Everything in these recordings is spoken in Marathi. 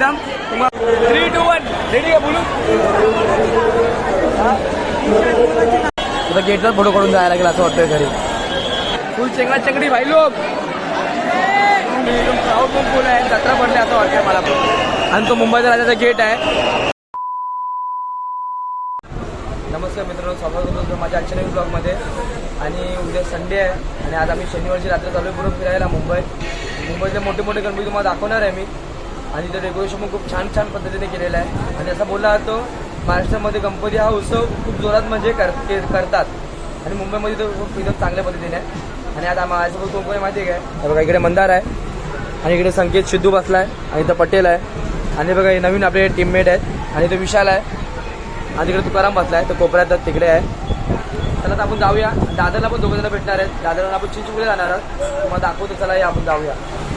एकदम. थ्री टू वन रेडी आहे बोलू? तुला गेटवर फोटो काढून जायला लागेल असं वाटतंय घरी. फुल चेंगडा चेंगडी भाई लोक. फुल आहे. जत्रा पडली असं वाटतंय मला पण. आणि तो मुंबईचा राजाचा गेट आहे. नमस्कार मित्रांनो स्वागत होतो माझ्या आजच्या नवीन ब्लॉगमध्ये आणि उद्या संडे आहे. आणि आज आम्ही शनिवारची रात्र चालू पूर्ण फिरायला मुंबईत मुंबईतले मोठे मोठे गणपती तुम्हाला दाखवणार आहे मी. आणि ते डेकोरेशन पण खूप छान छान पद्धतीने केलेलं आहे. आणि असं बोलला जातो महाराष्ट्रामध्ये गणपती हा उत्सव खूप जोरात म्हणजे कर के- करतात. आणि मुंबईमध्ये तो खूप एकदम चांगल्या पद्धतीने आहे. आणि आता माझ्यासोबत कोण कोणी माहिती आहे काय बघा इकडे मंदार आहे. आणि इकडे संकेत सिद्धू बसला आहे आणि इथं पटेल आहे. आणि बघा हे नवीन आपले टीममेट आहेत. आणि इथं विशाल आहे. आणि तिकडे तुकाराम आहे तर कोपऱ्यात तिकडे आहे. चला तर आपण जाऊया. दादाला पण दोघं जण भेटणार आहेत. दादाला आपण चिंचुकडे जाणार आहोत. तुम्हाला दाखवतो चला या आपण जाऊया.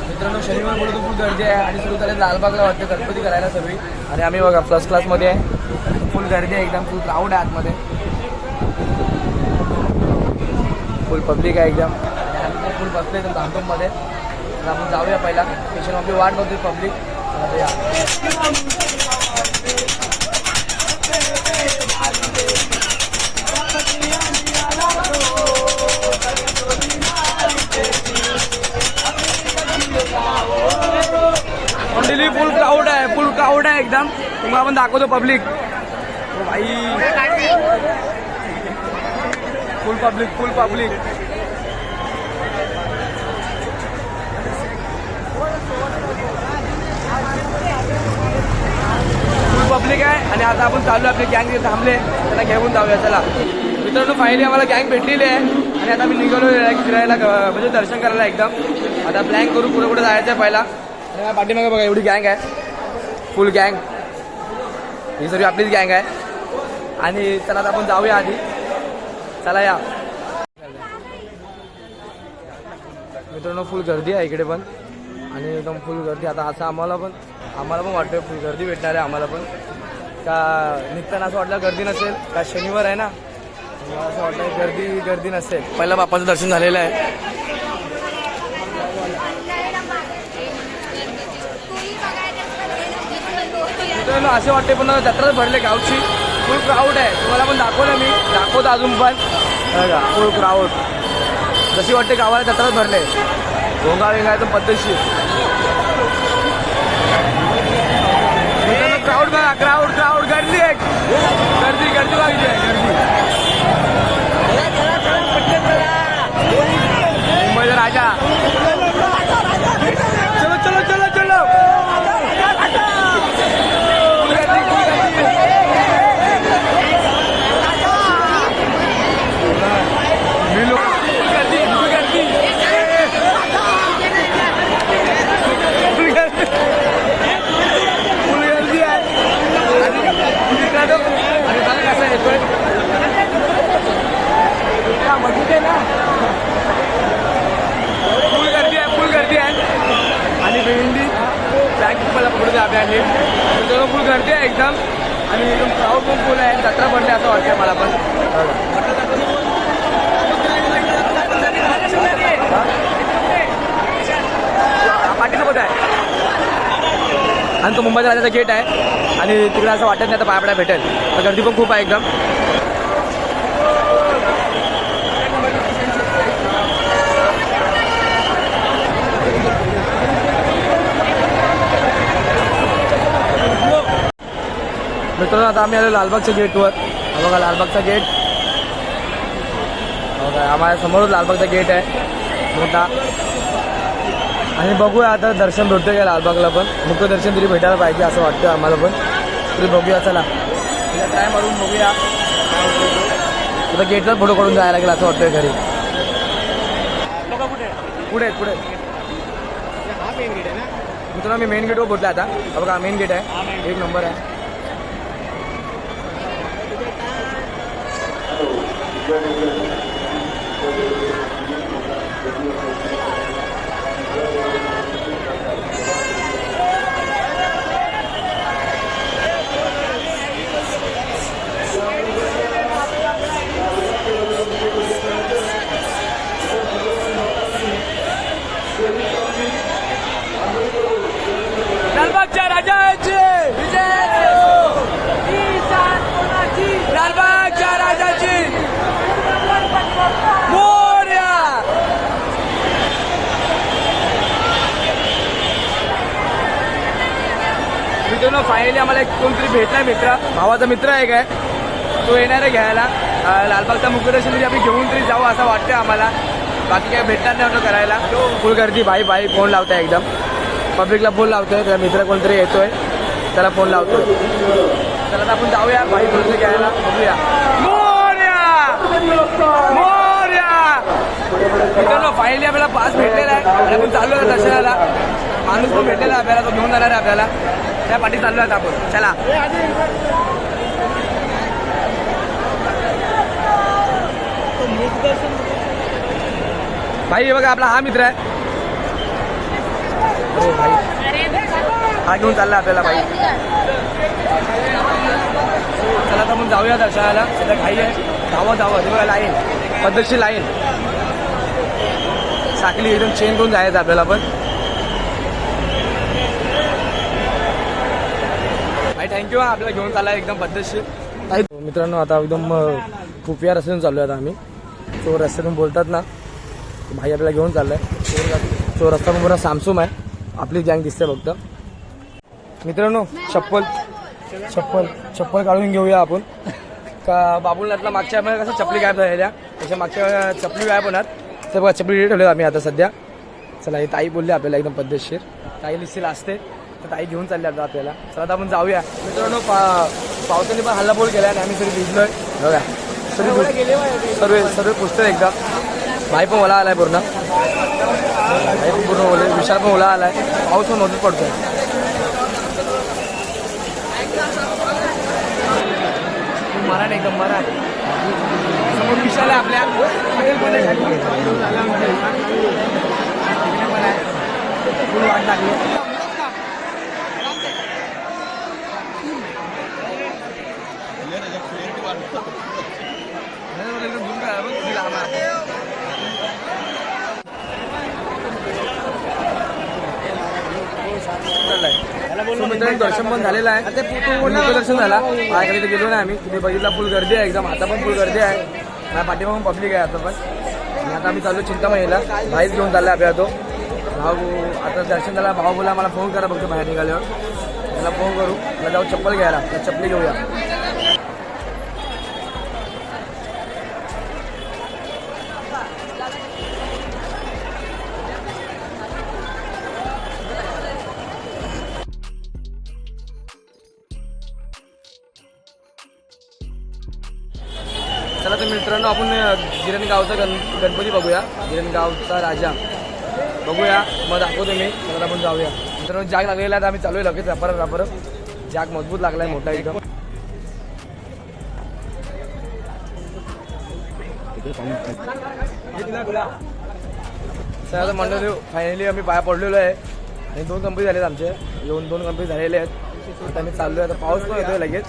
मित्रांनो शनिवार बोलतो खूप गर्दी आहे आणि सुरू झाले लालबागला वाटतं गणपती करायला सगळी. आणि आम्ही बघा फर्स्ट क्लासमध्ये आहे. फुल गर्दी आहे एकदम फुल क्राऊड आहे आतमध्ये. फुल पब्लिक आहे एकदम. आम्ही फुल बसलो एकदम धामधूममध्ये तर आपण जाऊया पहिला. स्टेशन आपली वाट नव्हती पब्लिक क्राऊड आहे फुल क्राऊड आहे एकदम. तुम्हाला आपण दाखवतो पब्लिक भाई. Full public full public full public आहे आणि आता आपण चालू आपले गँग जे थांबले. त्यांना घेऊन जाऊया चला. मित्रांनो फायनली आम्हाला गँग भेटलेली आहे. आणि आता मी निघालो फिरायला म्हणजे दर्शन करायला एकदम. आता प्लॅन करू पुढे कुठे जायचं आहे पहिला पाठीमागे बघा एवढी गँग आहे. फुल गँग. ही सगळी आपलीच गँग आहे. आणि चला आता आपण जाऊया आधी. चला या. मित्रांनो फुल गर्दी आहे इकडे पण. आणि एकदम फुल गर्दी. आता असं आम्हाला पण आम्हाला पण वाटतं फुल गर्दी भेटणार आहे आम्हाला पण. का निघताना असं वाटलं गर्दी नसेल. का शनिवार आहे ना? असं वाटलं गर्दी गर्दी नसेल. पहिला बाप्पाचं दर्शन झालेलं आहे. मित्रांनो असे वाटते पण जत्राच भरले गावची. फुल क्राऊड आहे. तुम्हाला पण दाखवलं मी. दाखवतो अजून पण. फुल क्राऊड जशी वाटते गावाला जत्राच भरले. गोंगाळ वेंगा तर पद्धतशीर. क्राऊड बघा क्राऊड क्राऊड गर्दी आहे. गर्दी गर्दी बघायची आहे गर्दी. मुंबईचा राजा चलो चलो चलो चलो फुल गर्दी, फुल गर्दी. मी लोक फुल गर्दी फुल गर्दी फुल गर्दी फुल गर्दी आहे आणि मित्रांनो, आणि बघा कसं येतोय हा, मजबूत आहे ना फुल गर्दी आहे फुल गर्दी आहे आणि भेंडी बँक मला पकडू द्या आपल्याला मित्रांनो फुल गर्दी आहे एकदम आणि एकदम क्राऊड पण फुल आहे जत्रा पडली असं वाटतं मला पण पाठीसोबत आहे आणि तो मुंबईचा राजाचा गेट आहे. आणि तिकडे असं वाटत नाही आता पायपडा भेटेल. तर गर्दी पण खूप आहे एकदम. मित्रांनो आता आम्ही आलो लालबागच्या गेटवर. बघा लालबागचा गेट. आम्हाला समोरच लालबागचा गेट आहे. मोठा. आणि बघूया आता दर्शन भेटतं का लालबागला पण? मुख्य दर्शन तरी भेटायला पाहिजे असं वाटतं आम्हाला पण. तरी बघूया चला. ट्राय मारून बघूया. आता गेटवर फोटो काढून जायला लागेल असं वाटतंय घरी. पुढे पुढे. मित्रांनो मी मेन गेटवर पोहोचला आता. बघा मेन गेट आहे. एक नंबर आहे. लालबागच्या राजा आम्हाला एक कोणतरी भेटला मित्र. भावाचा मित्र आहे काय तो येणार आहे घ्यायला. लालबागचा मुखदर्शन तरी आम्ही घेऊन तरी जाऊ असं वाटतं आम्हाला. बाकी काय भेटणार नाही होतं करायला. फुल गर्दी भाई भाई फोन लावताय एकदम. पब्लिकला फोन लावतोय त्याला मित्र कोणतरी येतोय. त्याला फोन लावतोय. चला आता आपण जाऊया. भाई बोलतो घ्यायला. बघूया. मोरया! मोरया! मित्रांनो फायनली आपल्याला पास भेटलेला आहे. आपण चाललो आहे दर्शनाला माणूस पण भेटलेला आहे आपल्याला. तो घेऊन जाणार आहे आपल्याला. त्या पाठी चाललो आहेत आपण. चला. भाई बघा आपला हा मित्र आहे. हो भाई. हा घेऊन चालला आपल्याला भाई. चला तर आपण जाऊया दर्शनाला सध्या घाई आहे. धावा धावा हे बघा लाईन. पद्धतशीर लाईन. साखली एकदम चेन करून जायचं आपल्याला पण. थँक्यू हा आपल्याला घेऊन चालला एकदम पद्धतशीर मित्रांनो आता एकदम खूप या रस्त्यातून चाललो आता आम्ही. तो रस्त्यातून बोलतात ना भाई आपल्याला घेऊन चाललाय. तो- रस्ता पण पूर्ण सामसूम आहे. आपली गँग दिसते फक्त. मित्रांनो चप्पल. चप्पल चप्पल काढून घेऊया आपण. का बाबुलनाथला मागच्या वेळेला कसं चपली गायब झालेल्या त्याच्या मागच्या वेळेला चपली गायब होणार. तर बघा चपली रेडी ठेवल्या आम्ही आता सध्या. चला हे ताई बोलले आपल्याला एकदम पद्धतशीर ताई लिस्टील असते तर ताई घेऊन चालली आता आपल्याला. चला आता आपण जाऊया. मित्रांनो पा पावसाने पण हल्लाबोल केला आणि आम्ही सगळी भिजलोय. बघा. सर्व सर्व सर्व पुस्तक एकदा. भाई पण ओला आलाय पूर्ण. भाई पण पूर्ण ओले विशाल पण ओला आलाय. पाऊस पण मधून पडतोय. मरा नाही एकदम मरा समोर विशाल आहे आपल्या. वाट लागली एकदम झूम करा बघ, किती लांब आहे. So मित्रांनो दर्शन पण झालेलं आहे. दर्शन झाला. माझ्याकडे गेलो नाही आम्ही. तिथे बघितला फुल गर्दी आहे. एकदम आता पण फुल गर्दी आहे. माझ्या पाठीमागून पब्लिक आहे आता पण. आता आम्ही चाललो चिंतामणीला भाईच घेऊन चालला आपल्याला तो भाऊ आता दर्शन झाला. भाऊ बोला मला फोन करा बघतो बाहेर निघाल्यावर. त्याला फोन करू. त्याला जाऊ चप्पल घ्यायला. चप्पली घेऊया. चला तर मित्रांनो आपण गिरणगावचा गण गणपती बघूया. गिरणगावचा राजा. बघूया मग दाखवतो मी. चला आपण जाऊया. मित्रांनो जाग लागलेला आहे तर आम्ही चालू आहे लगेच व्यापार व्यापार जाग मजबूत लागलाय मोठा एकदम. सर आता मंडळ फायनली आम्ही पाया पडलेलो आहे. आणि दोन कंपनी झालेत आमचे. येऊन दोन कंपनी झालेले आहेत. आता आम्ही चाललो आहे आता पाऊस पण येतोय लगेच.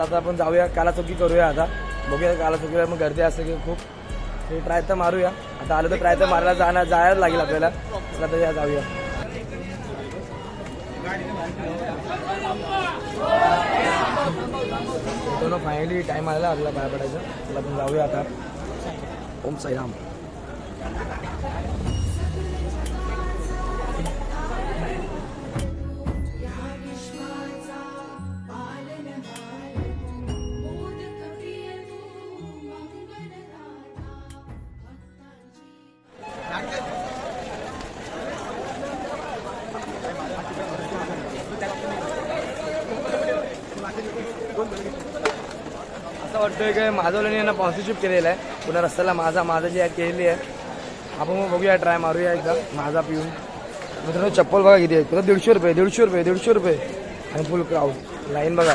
आता आपण जाऊया काला चौकी करूया आता. बघूया काला चौकीला मग गर्दी असते की खूप. ते ट्राय तर मारूया. आता आलो तर ट्राय तर मारायला जाणार जायला लागेल आपल्याला. चला तर या जाऊया. ना फायनली टाईम आला आपल्याला बाय पडायचं. चला आपण जाऊया आता. ओम साईराम. असं वाटतंय की माझवल्याने यांना स्पॉन्सरशिप केलेलं आहे. पुन्हा रस्त्याला माझा माझा जी आहे केलेली आहे. आपण मग बघूया ट्राय मारूया एकदा. माझा पिऊन. मित्रांनो चप्पल बघा किती आहे तुला दीडशे रुपये दीडशे रुपये दीडशे रुपये. आणि फुल क्राऊड लाईन बघा.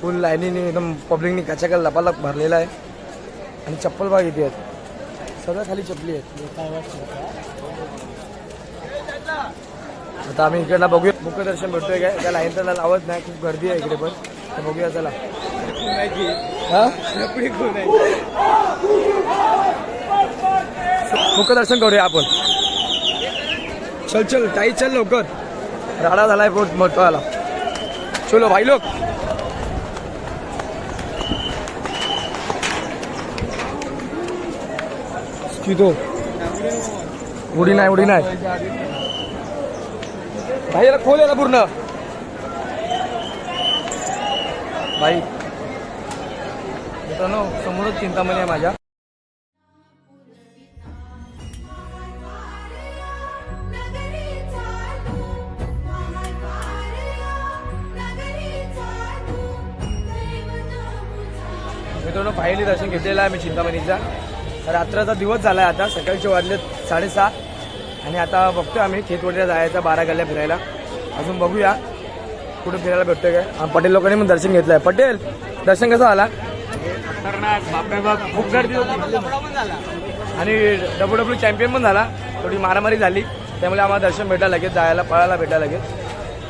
फुल लाईनीने एकदम पब्लिकनी कचाकल लपालप भरलेला आहे. आणि चप्पल बघा किती आहेत. सगळ्या खाली चपली आहेत. आता आम्ही इकडनं बघूया. मुख्य दर्शन भेटतोय काय? त्या लाईन तर लावत नाही खूप गर्दी आहे इकडे पण. तर बघूया चला. हा? मुख्य दर्शन करूया आपण. चल चल ताई चल लवकर. राडा झालाय बहुत मोठा आला चलो भाई लोक. उडी नाही उडी नाही. भाई याला खोल याला पूर्ण. भाई. मित्रांनो समोरच चिंतामणी आहे माझ्या. मित्रांनो फायनली दर्शन घेतलेलं आहे मी चिंतामणीचा. रात्राचा दिवस झाला आहे आता सकाळचे वाजले साडेसहा. आणि आता बघतोय आम्ही खेतवडीला जायचा बारा गल्ल्या फिरायला. अजून बघूया कुठे फिरायला भेटतोय काय. पटेल लोकांनी पण दर्शन घेतलंय. पटेल दर्शन कसं आला खूप गर्दी होती. आणि डब्ल्यू डब्ल्यू चॅम्पियन पण झाला. थोडी मारामारी झाली. त्यामुळे आम्हाला दर्शन भेटायला लागेल जायला पळायला भेटायला लागेल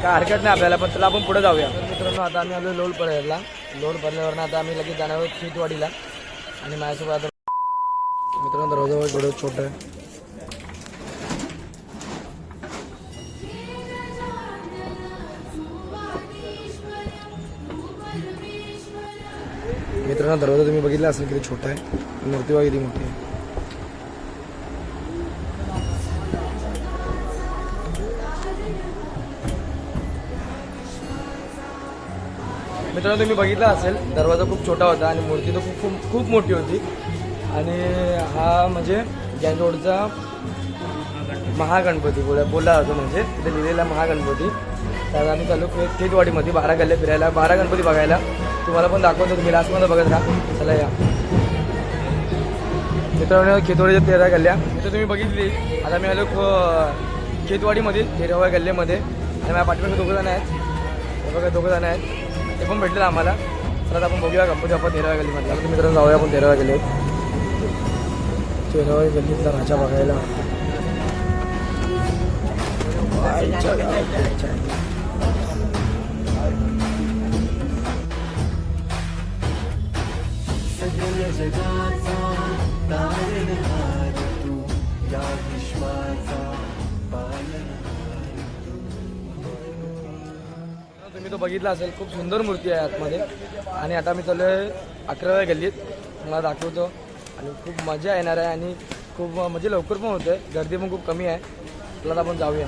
काय हरकत नाही आपल्याला पण त्याला आपण पुढे जाऊया. तर मित्रांनो आता आम्ही आलो लोड पडल्याला लोड पडल्यावरनं आता आम्ही लगेच जाणार आहोत खेतवाडीला आणि माझ्यासोबत आता मित्रांनो दरवाजावर थोडं छोटं आहे. मित्रांनो दरवाजा तुम्ही बघितला असेल किती छोटा आहे. मूर्ती किती मोठी आहे. मित्रांनो तुम्ही बघितला असेल दरवाजा खूप छोटा होता आणि मूर्ती तर खूप खूप खूप मोठी होती. आणि हा म्हणजे ज्या महागणपती बोला बोलला जातो म्हणजे तिथे लिहिलेला महागणपती. तर आम्ही चालू खेतवाडीमध्ये बारा गल्ले फिरायला. बारा गणपती बघायला. तुम्हाला पण दाखवतो तुम्ही लास्टमध्ये बघत राहा. चला या. मित्रांनो खेतवाडीच्या तेरा गल्ल्या. इथं तुम्ही बघितली. आता मी आलो खेतवाडीमधील खेतवाडीमध्ये तेराव्या गल्ल्यामध्ये. आणि माझ्या पाठीमागे दोघं जण आहेत. बघा दोघं जण आहेत. ते पण भेटलेलं आम्हाला. तर आता आपण बघूया गणपती बाप्पा तेराव्या गल्लीमध्ये आता मित्रांनो जाऊया आपण तेराव्या गल्लीत. तेराव्या गल्लीतला राजा बघायला. आईच्या गावाच्या. तुम्ही तो बघितला असेल खूप सुंदर मूर्ती आहे आतमध्ये. आणि आता मी चालू आहे अकराव्या गल्लीत. मला दाखवतो. आणि खूप मजा येणार आहे आणि खूप म्हणजे लवकर पण होतं आहे गर्दी पण खूप कमी आहे. तुला आपण जाऊया.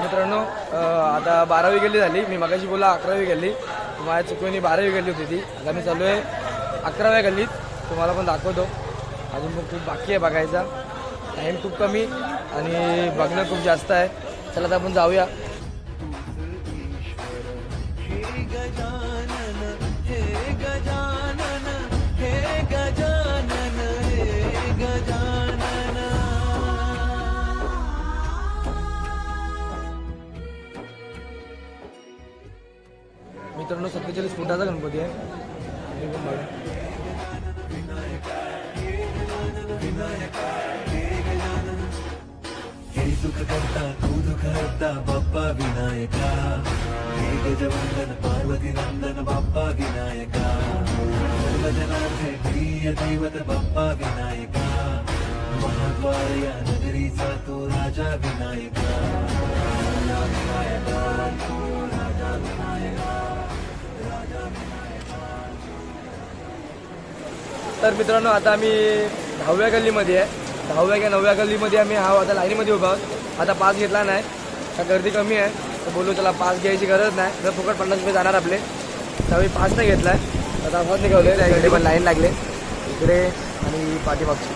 मित्रांनो अं, आता बारावी गेली झाली मी मगाशी बोला अकरावी गेली माझ्या चुकवणी बारावी गल्ली होती ती. आता मी चालू आहे अकराव्या गल्लीत. तुम्हाला पण दाखवतो. अजून मग खूप बाकी आहे बघायचा. टाईम खूप कमी आणि बघणं खूप जास्त आहे. चला आता आपण जाऊया. मित्रांनो सत्तेचाळीस फुटाचा गणपती आहे. पार्वती नंदन विनायका. राजा तर मित्रांनो आता आम्ही दहाव्या गल्लीमध्ये आहे. दहाव्या किंवा नवव्या गल्लीमध्ये आम्ही हा आता लाईनीमध्ये उभा आहोत. आता पास घेतला नाही. का गर्दी कमी आहे. तर बोलू त्याला पास घ्यायची गरज नाही. जर फुकट पन्नास रुपये जाणार आपले. त्यावेळी पास नाही घेतला आहे. आता असंच निघावले. त्याकडे पण लाईन लागले. इकडे आणि पाठीमागची.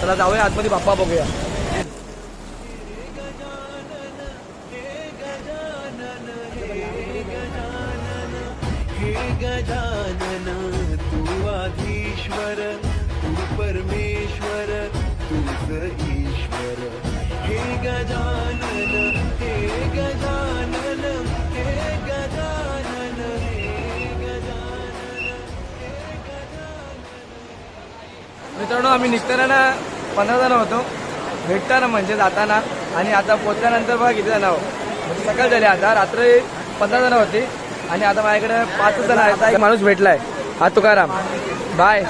चला जाऊया. आतमध्ये बाप्पा बघूया. हे गजानन तू आधीश्वर तू परमेश्वर तूच ईश्वर. हे गजानन हे गजानन हे गजानन हे गजानन मित्रांनो आम्ही निघताना ना पंधरा जण होतो. भेटताना म्हणजे जाताना. आणि आता पोचल्यानंतर बघा किती जण आहो म्हणजे सकाळ झाली आता रात्री पंधरा जण होती. आणि आता माझ्याकडे पाच जण आहेत. एक माणूस भेटलाय. हा तुकाराम. बाय.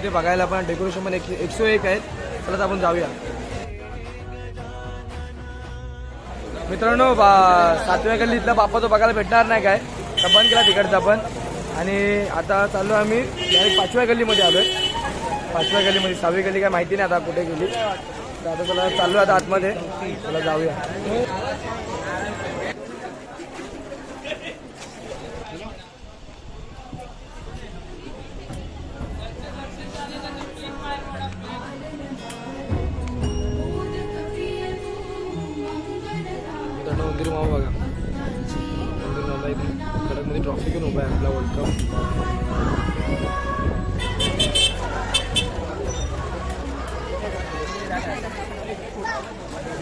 मजा बघायला पण डेकोरेशन पण एक एकशे एक आहेत. चला आपण जाऊया. मित्रांनो बा- सातव्या गल्लीतला बाप्पा तो बघायला भेटणार नाही काय? तर बंद केला तिकडचा पण. आणि आता चाललो आम्ही डायरेक्ट पाचव्या गल्लीमध्ये आलोय. पाचव्या गल्लीमध्ये सहावी गल्ली काय माहिती नाही आता कुठे गेली. तर आता चला चाललो आता आतमध्ये. चला जाऊया.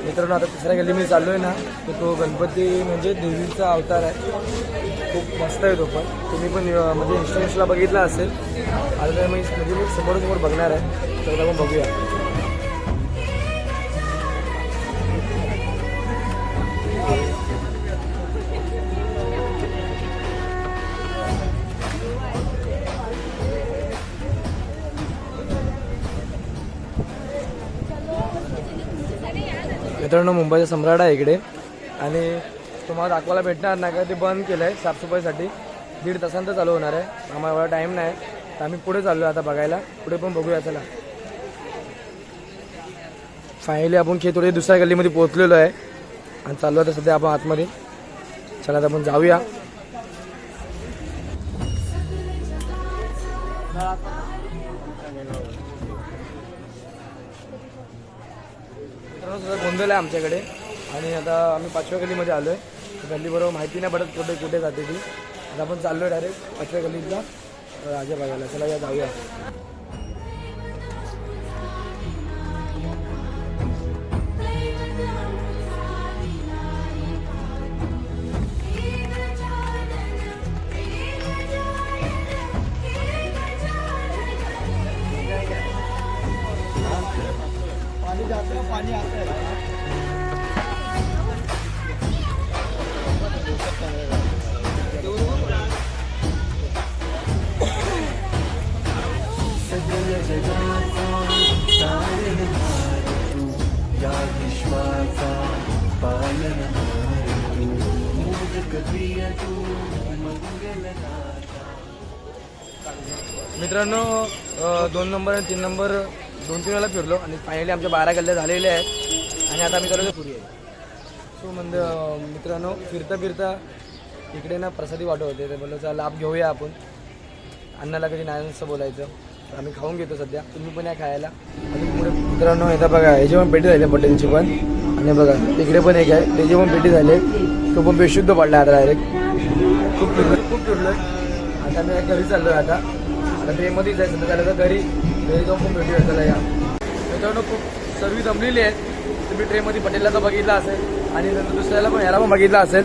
मित्रांनो आता तिसऱ्या मी चाललो आहे ना तर तो गणपती म्हणजे देवीचा अवतार आहे. खूप मस्त आहे तो पण. तुम्ही पण म्हणजे इन्स्टॉलेशनला बघितला असेल. आता मी म्हणजे मी समोर बघणार आहे. तर आपण बघूया. मित्रांनो मुंबईचा सम्राट आहे इकडे. आणि तुम्हाला दाखवायला भेटणार नाही का? ते बंद केलं आहे साफसफाईसाठी. दीड तासांत चालू होणार आहे. आम्हाला एवढा टाईम नाही. तर आम्ही पुढे चाललो आता बघायला. पुढे पण बघूया चला. फायनली आपण खेळ थोडे दुसऱ्या गल्लीमध्ये पोहोचलेलो आहे. आणि चाललो आता सध्या आपण आतमध्ये. चला आता आपण जाऊया. मित्रांनो आहे आमच्याकडे. आणि आता आम्ही पाचव्या गल्लीमध्ये आलो आहे गल्लीबरोबर माहिती नाही पडत कुठे कुठे जाते ती. आता आपण चाललो आहे डायरेक्ट पाचव्या गल्लीतला राजा बघायला. चला या जाऊया. मित्रांनो दोन नंबर आणि तीन नंबर दोन तीन वेळेला फिरलो आणि फायनली आमच्या बारा गल्ल्या झालेल्या आहेत. आणि आता आम्ही चालू पुरी आहे. सो म्हणजे मित्रांनो फिरता फिरता इकडे ना प्रसादी वाटत होते. ते बोललो चला लाभ घेऊया आपण. अण्णाला कधी नाही असं बोलायचं. तर आम्ही खाऊन घेतो सध्या. तुम्ही पण या खायला. आणि पुढे मित्रांनो इथं बघा याची पण पेटी झाली बटनची पण आणि बघा तिकडे पण एक आहे. त्याची पण पेटी झाली तो पण बेशुद्ध पडला आता डायरेक्ट खूप खूप फिरलोय आता मी घरी चाललो आता. आता ट्रेनमध्येच जायचं सध्या झालं तर घरी घरी जाऊन खूप भेटू त्याला या. मित्रांनो खूप सर्व्हिस जमलेली आहे. तुम्ही ट्रेनमध्ये पटेलला तर बघितला असेल आणि नंतर दुसऱ्याला पण ह्याला पण बघितला असेल.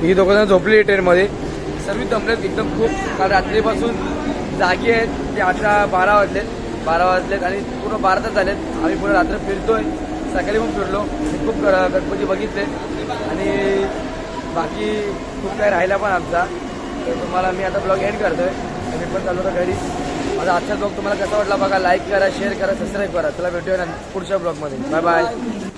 ही दोघं जण झोपली ट्रेनमध्ये. सर्व्हिस जमलेत एकदम खूप. काल रात्रीपासून जागी आहेत. ते अठरा बारा वाजलेत. बारा वाजलेत आणि पूर्ण बारा तास झालेत. आम्ही पूर्ण रात्र फिरतोय. सकाळी पण फिरलो. खूप ग- गणपती बघितले. आणि बाकी खूप काही राहिला पण आमचा. तर तुम्हाला मी आता ब्लॉग एंड करतोय. मी पण चालू होतो घरी. माझा आजचा ब्लॉग तुम्हाला कसा वाटला बघा लाईक करा शेअर करा सबस्क्राईब करा. चला भेटूया पुढच्या ब्लॉगमध्ये बाय बाय